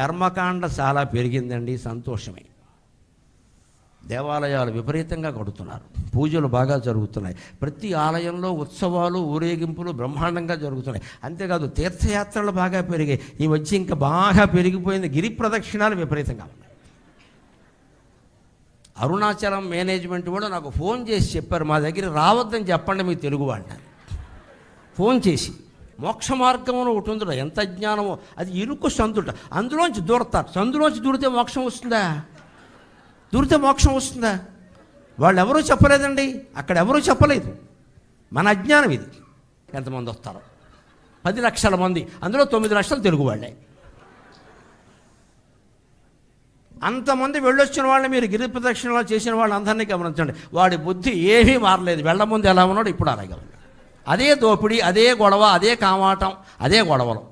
కర్మకాండ చాలా పెరిగిందండి సంతోషమే. దేవాలయాలు విపరీతంగా కడుతున్నారు. పూజలు బాగా జరుగుతున్నాయి. ప్రతి ఆలయంలో ఉత్సవాలు ఊరేగింపులు బ్రహ్మాండంగా జరుగుతున్నాయి. అంతేకాదు తీర్థయాత్రలు బాగా పెరిగాయి. ఈ మధ్య ఇంకా బాగా పెరిగిపోయింది. గిరి ప్రదక్షిణాలు విపరీతంగా ఉన్నాయి. అరుణాచలం మేనేజ్మెంట్ కూడా నాకు ఫోన్ చేసి చెప్పారు మా దగ్గర రావద్దని చెప్పండి మీ తెలుగు వాళ్ళని. ఫోన్ చేసి. మోక్ష మార్గంలో ఒకటి ఉందిరా. ఎంత జ్ఞానమో అది ఇరుకు సందుట. అందులోంచి దూరతారు. సందులోంచి దూరితే మోక్షం వస్తుందా? దూరితే మోక్షం వస్తుందా? వాళ్ళు ఎవరూ చెప్పలేదండి. అక్కడ ఎవరూ చెప్పలేదు. మన అజ్ఞానం ఇది. ఎంతమంది వస్తారో? పది లక్షల మంది. అందులో తొమ్మిది లక్షలు తెలుగు వాళ్ళే. అంతమంది వెళ్ళొచ్చిన వాళ్ళని మీరు గిరి ప్రదక్షిణలో చేసిన వాళ్ళందరినీ గమనించండి. వాడి బుద్ధి ఏమీ మారలేదు. వెళ్ళ ముందు ఎలా ఉన్నాడు ఇప్పుడు అలాగే ఉన్నాడు అదే దోపిడీ అదే గొడవ అదే కామాటం అదే గొడవలు